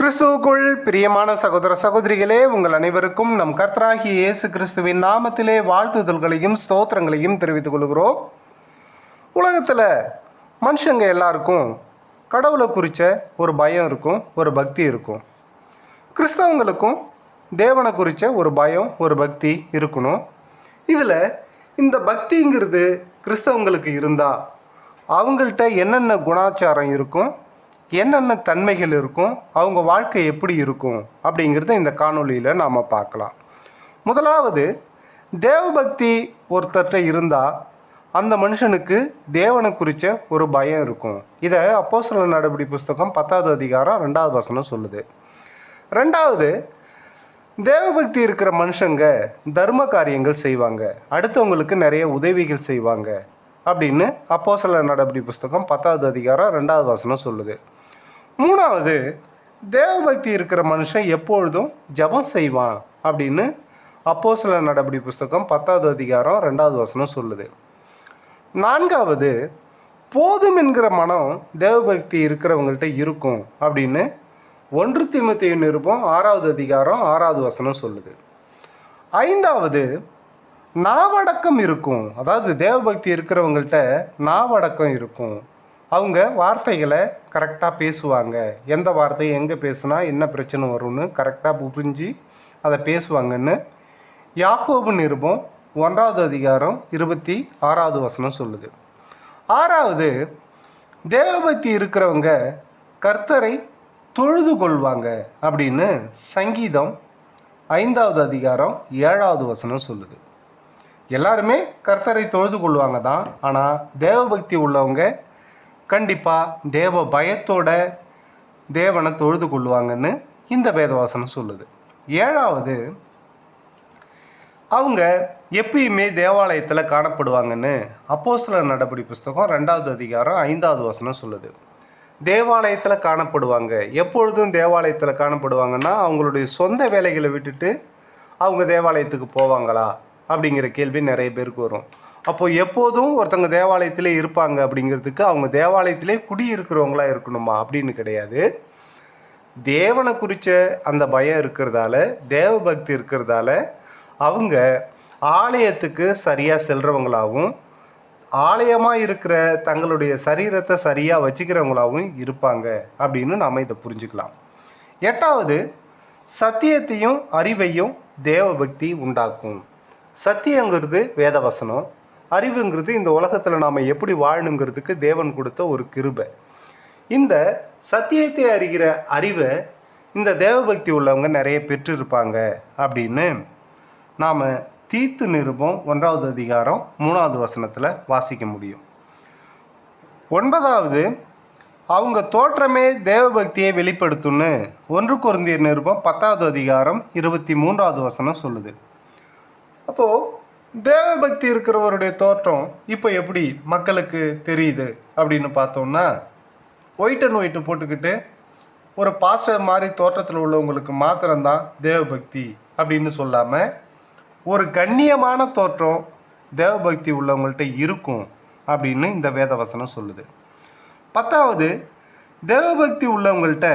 கிறிஸ்துவுக்குள் பிரியமான சகோதர சகோதரிகளே உங்கள் அனைவருக்கும் நம் கர்த்தராகிய இயேசு கிறிஸ்துவின் நாமத்திலே வாழ்த்துதல்களையும் ஸ்தோத்திரங்களையும் தெரிவித்துக் கொள்கிறோம். உலகத்தில் மனுஷங்க எல்லாருக்கும் கடவுளை குறித்த ஒரு பயம் இருக்கும் ஒரு பக்தி இருக்கும். கிறிஸ்தவங்களுக்கும் தேவனை குறித்த ஒரு பயம் ஒரு பக்தி இருக்கணும். இதில் இந்த பக்திங்கிறது கிறிஸ்தவங்களுக்கு இருந்தால் அவங்கள்ட்ட என்னென்ன குணாச்சாரம் இருக்கும் என்னென்ன தன்மைகள் இருக்கும்? அவங்க வாழ்க்கை எப்படி இருக்கும்? அப்படிங்கிறத இந்த காணொலியில் நாம் பார்க்கலாம். முதலாவது தேவபக்தி ஒருத்தர்கிட்ட இருந்தால் அந்த மனுஷனுக்கு தேவனை குறித்த ஒரு பயம் இருக்கும். இதை அப்போஸ்தல நடபடி புஸ்தகம் பத்தாவது அதிகாரம் ரெண்டாவது வசனம் சொல்லுது. ரெண்டாவது தேவபக்தி இருக்கிற மனுஷங்க தர்ம காரியங்கள் செய்வாங்க. அடுத்தவங்களுக்கு நிறைய உதவிகள் செய்வாங்க. அப்படின்னு அப்போஸ்தல நடபடி புஸ்தகம் பத்தாவது அதிகாரம் ரெண்டாவது வசனம் சொல்லுது. மூணாவது தேவபக்தி இருக்கிற மனுஷன் எப்பொழுதும் ஜெபம் செய்வான் அப்படின்னு அப்போஸ்தல நடபடி புஸ்தகம் பத்தாவது அதிகாரம் ரெண்டாவது வசனம் சொல்லுது. நான்காவது போதும் என்கிற மனம் தேவபக்தி இருக்கிறவங்கள்ட்ட இருக்கும் அப்படின்னு ஒன்று திமுத்தைய நிருபம் ஆறாவது அதிகாரம் ஆறாவது வசனம் சொல்லுது. ஐந்தாவது நாவடக்கம் இருக்கும். அதாவது தேவபக்தி இருக்கிறவங்கள்ட்ட நாவடக்கம் இருக்கும். அவங்க வார்த்தைகளை கரெக்டாக பேசுவாங்க. எந்த வார்த்தையை எங்கே பேசுனா என்ன பிரச்சனை வரும்னு கரெக்டாக புரிஞ்சு அதை பேசுவாங்கன்னு யாக்கோபு நிருபம் ஒன்றாவது அதிகாரம் இருபத்தி ஆறாவது வசனம் சொல்லுது. ஆறாவது தேவபக்தி இருக்கிறவங்க கர்த்தரை தொழுது கொள்வாங்க அப்படின்னு சங்கீதம் ஐந்தாவது அதிகாரம் ஏழாவது வசனம் சொல்லுது. எல்லாருமே கர்த்தரை தொழுது கொள்வாங்க தான் ஆனால் தேவபக்தி உள்ளவங்க கண்டிப்பாக தேவ பயத்தோட தேவனை தொழுது கொள்வாங்கன்னு இந்த வேதவாசனம் சொல்லுது. ஏழாவது அவங்க எப்பயுமே தேவாலயத்தில் காணப்படுவாங்கன்னு அப்போஸ்தலர் நடபடி புஸ்தகம் ரெண்டாவது அதிகாரம் ஐந்தாவது வசனம் சொல்லுது. தேவாலயத்தில் காணப்படுவாங்க. எப்பொழுதும் தேவாலயத்தில் காணப்படுவாங்கன்னா அவங்களுடைய சொந்த வேலைகளை விட்டுட்டு அவங்க தேவாலயத்துக்கு போவாங்களா? அப்படிங்கிற கேள்வி நிறைய பேருக்கு வரும். அப்போது எப்போதும் ஒருத்தங்க தேவாலயத்திலே இருப்பாங்க அப்படிங்கிறதுக்கு அவங்க தேவாலயத்திலே குடியிருக்கிறவங்களா இருக்கணுமா? அப்படின்னு கிடையாது. தேவனை குறித்த அந்த பயம் இருக்கிறதால தேவ பக்தி இருக்கிறதால அவங்க ஆலயத்துக்கு சரியாக செல்கிறவங்களாகவும் ஆலயமாக இருக்கிற தங்களுடைய சரீரத்தை சரியாக வச்சுக்கிறவங்களாகவும் இருப்பாங்க அப்படின்னு நாம் இதை புரிஞ்சுக்கலாம். எட்டாவது சத்தியத்தையும் அறிவையும் தேவபக்தி உண்டாக்கும். சத்தியங்கிறது வேதவசனம். அறிவுங்கிறது இந்த உலகத்தில் நாம் எப்படி வாழணுங்கிறதுக்கு தேவன் கொடுத்த ஒரு கிருபை. இந்த சத்தியத்தை அறிகிற அறிவை இந்த தேவபக்தி உள்ளவங்க நிறைய பெற்றிருப்பாங்க அப்படின்னு நாம் தீத்து நிருபம் ஒன்றாவது அதிகாரம் மூணாவது வசனத்தில் வாசிக்க முடியும். ஒன்பதாவது அவங்க தோற்றமே தேவபக்தியை வெளிப்படுத்தும்னு. ஒன்று குருந்தியர் நிருபம் பத்தாவது அதிகாரம் இருபத்தி மூன்றாவது வசனம் சொல்லுது. அப்போது தேவபக்தி இருக்கிறவருடைய தோற்றம் இப்போ எப்படி மக்களுக்கு தெரியுது அப்படின்னு பார்த்தோம்னா ஒயிட் அண்ட் ஒயிட்டு போட்டுக்கிட்டு ஒரு பாஸ்டர் மாதிரி தோற்றத்தில் உள்ளவங்களுக்கு மாத்திரம்தான் தேவபக்தி அப்படின்னு சொல்லாமல் ஒரு கண்ணியமான தோற்றம் தேவபக்தி உள்ளவங்கள்ட்ட இருக்கும் அப்படின்னு இந்த வேதவசனம் சொல்லுது. பத்தாவது தேவபக்தி உள்ளவங்கள்ட்ட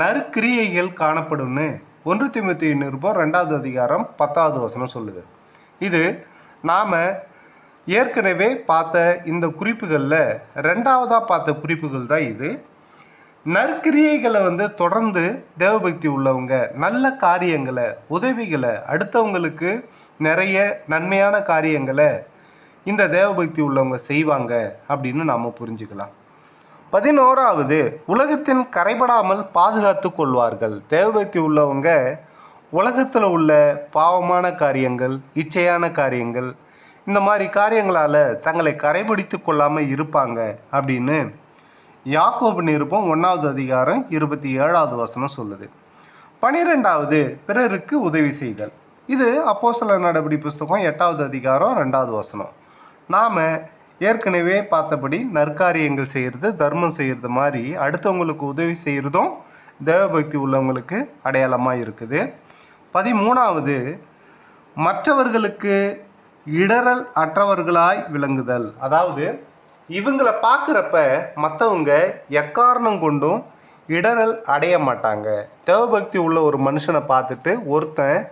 நற்கிரியைகள் காணப்படும்னு ஒன்று திமுத்தி நிருபம் ரெண்டாவது அதிகாரம் பத்தாவது வசனம் சொல்லுது. இது நாம் ஏற்கனவே பார்த்த இந்த குறிப்புகளில் ரெண்டாவதாக பார்த்த குறிப்புகள் தான் இது. நற்கிரியைகளை வந்து தொடர்ந்து தேவபக்தி உள்ளவங்க நல்ல காரியங்களை உதவிகளை அடுத்தவங்களுக்கு நிறைய நன்மையான காரியங்களை இந்த தேவபக்தி உள்ளவங்க செய்வாங்க அப்படின்னு நாம் புரிஞ்சுக்கலாம். பதினோராவது உலகத்தின் கரைபடாமல் பாதுகாத்து கொள்வார்கள். தேவபக்தி உள்ளவங்க உலகத்தில் உள்ள பாவமான காரியங்கள் இச்சையான காரியங்கள் இந்த மாதிரி காரியங்களால் தங்களை கரைபிடித்து கொள்ளாமல் இருப்பாங்க அப்படின்னு யாக்கோபு நிருப்பம் ஒன்றாவது அதிகாரம் இருபத்தி ஏழாவது வசனம் சொல்லுது. பனிரெண்டாவது பிறருக்கு உதவி செய்தல். இது அப்போஸ்தலர் நடபடி புஸ்தகம் எட்டாவது அதிகாரம் ரெண்டாவது வசனம். நாம் ஏற்கனவே பார்த்தபடி நற்காரியங்கள் செய்கிறது தர்மம் செய்கிறது மாதிரி அடுத்தவங்களுக்கு உதவி செய்கிறதும் தேவபக்தி உள்ளவங்களுக்கு அடையாளமாக இருக்குது. பதிமூணாவது மற்றவர்களுக்கு இடரல் அற்றவர்களாய் விளங்குதல். அதாவது இவங்களை பார்க்குறப்ப மற்றவங்க எக்காரணம் கொண்டும் இடரல் அடைய மாட்டாங்க. தேவபக்தி உள்ள ஒரு மனுஷனை பார்த்துட்டு ஒருத்தன்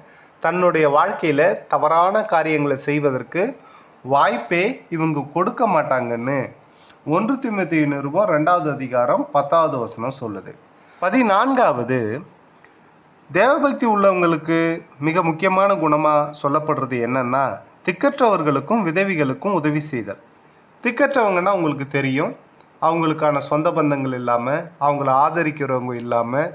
தன்னுடைய வாழ்க்கையில் தவறான காரியங்களை செய்வதற்கு வாய்ப்பே இவங்க கொடுக்க மாட்டாங்கன்னு ஒன்று திமுத்தி நிருபம் ரெண்டாவது அதிகாரம் பத்தாவது வசனம் சொல்லுது. பதினான்காவது தேவபக்தி உள்ளவங்களுக்கு மிக முக்கியமான குணமாக சொல்லப்படுறது என்னென்னா திக்கற்றவர்களுக்கும் விதவிகளுக்கும் உதவி செய்தல். திக்கற்றவங்கன்னா உங்களுக்கு தெரியும். அவங்களுக்கான சொந்த பந்தங்கள் இல்லாமல் அவங்கள ஆதரிக்கிறவங்க இல்லாமல்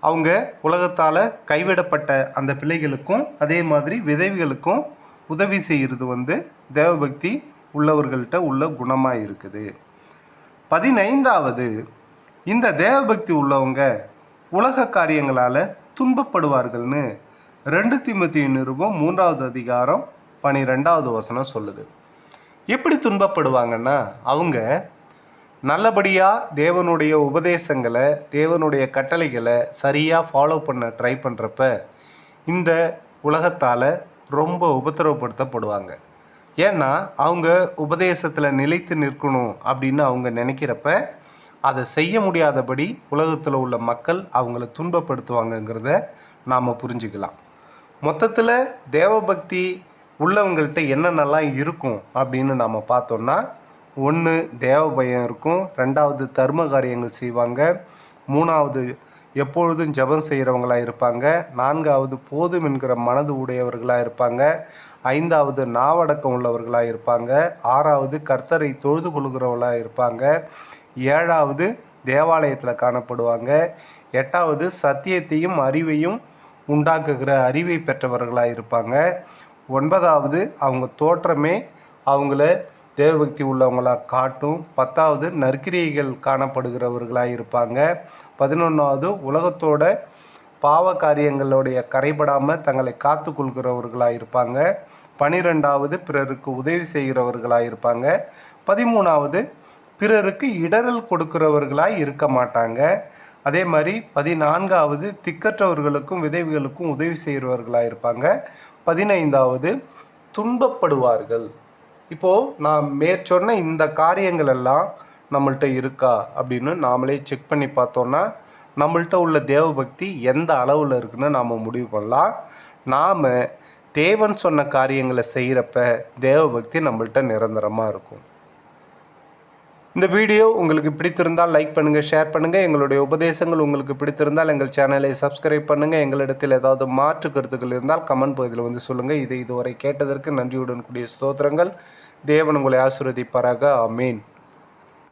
அவங்க உலகத்தால் கைவிடப்பட்ட அந்த பிள்ளைகளுக்கும் அதே மாதிரி விதவிகளுக்கும் உதவி செய்கிறது வந்து தேவபக்தி உள்ளவர்கள்ட்ட உள்ள குணமாக இருக்குது. பதினைந்தாவது இந்த தேவபக்தி உள்ளவங்க உலக காரியங்களால் துன்பப்படுவார்கள்னு ரெண்டு திமுத்தி நிருபம் மூன்றாவது அதிகாரம் பனிரெண்டாவது வசனம் சொல்லுது. எப்படி துன்பப்படுவாங்கன்னா அவங்க நல்லபடியாக தேவனுடைய உபதேசங்களை தேவனுடைய கட்டளைகளை சரியாக ஃபாலோ பண்ண ட்ரை பண்ணுறப்ப இந்த உலகத்தால் ரொம்ப உபத்திரவப்படுத்தப்படுவாங்க. ஏன்னா அவங்க உபதேசத்தில் நிலைத்து நிற்கணும் அப்படின்னு அவங்க நினைக்கிறப்ப அதை செய்ய முடியாதபடி உலகத்தில் உள்ள மக்கள் அவங்கள துன்பப்படுத்துவாங்கங்கிறத நாம் புரிஞ்சுக்கலாம். மொத்தத்தில் தேவபக்தி உள்ளவங்கள்ட்ட என்னென்னலாம் இருக்கும் அப்படின்னு நாம் பார்த்தோன்னா ஒன்று தேவ பயம் இருக்கும் ரெண்டாவது தர்ம காரியங்கள் செய்வாங்க மூணாவது எப்பொழுதும் ஜெபம் செய்கிறவங்களாக இருப்பாங்க நான்காவது போதும் என்கிற மனது உடையவர்களாக இருப்பாங்க ஐந்தாவது நாவடக்கம் உள்ளவர்களாக இருப்பாங்க ஆறாவது கர்த்தரை தொழுது கொள்கிறவர்களாக இருப்பாங்க ஏழாவது தேவாலயத்தில் காணப்படுவாங்க. எட்டாவது சத்தியத்தையும் அறிவையும் உண்டாக்குகிற அறிவை பெற்றவர்களாக இருப்பாங்க. ஒன்பதாவது அவங்க தோற்றமே அவங்கள தேவபக்தி உள்ளவங்களாக காட்டும். பத்தாவது நற்கிரியைகள் காணப்படுகிறவர்களாக இருப்பாங்க. பதினொன்றாவது உலகத்தோட பாவ காரியங்களுடைய கரைபடாமல் தங்களை காத்து கொள்கிறவர்களாக இருப்பாங்க. பனிரெண்டாவது பிறருக்கு உதவி செய்கிறவர்களாக இருப்பாங்க. பதிமூணாவது பிறருக்கு இடரல் கொடுக்கிறவர்களாக இருக்க மாட்டாங்க. அதே மாதிரி பதினான்காவது திக்கற்றவர்களுக்கும் விதவிகளுக்கும் உதவி செய்கிறவர்களாக இருப்பாங்க. பதினைந்தாவது துன்பப்படுவார்கள். இப்போது நான் மேற்சொன்ன இந்த காரியங்கள் எல்லாம் நம்மள்ட்ட இருக்கா அப்படின்னு நாமளே செக் பண்ணி பார்த்தோன்னா நம்மள்ட்ட உள்ள தேவபக்தி எந்த அளவில் இருக்குன்னு நாம் முடிவு பண்ணலாம். நாம் தேவன் சொன்ன காரியங்களை செய்கிறப்ப தேவபக்தி நம்மள்ட்ட நிரந்தரமாக இருக்கும். இந்த வீடியோ உங்களுக்கு பிடித்திருந்தால் லைக் பண்ணுங்கள் ஷேர் பண்ணுங்கள் எங்களுடைய உபதேசங்கள் உங்களுக்கு பிடித்திருந்தால் எங்கள் சேனலை சப்ஸ்கிரைப் பண்ணுங்கள் எங்களிடத்தில் ஏதாவது மாற்று கருத்துக்கள் இருந்தால் கமெண்ட் பகுதியில் வந்து சொல்லுங்கள் இதை இதுவரை கேட்டதற்கு நன்றியுடன் கூடிய ஸ்தோத்திரங்கள். தேவன் உங்களை ஆசிர்வதிப்பாராக. ஆமீன்.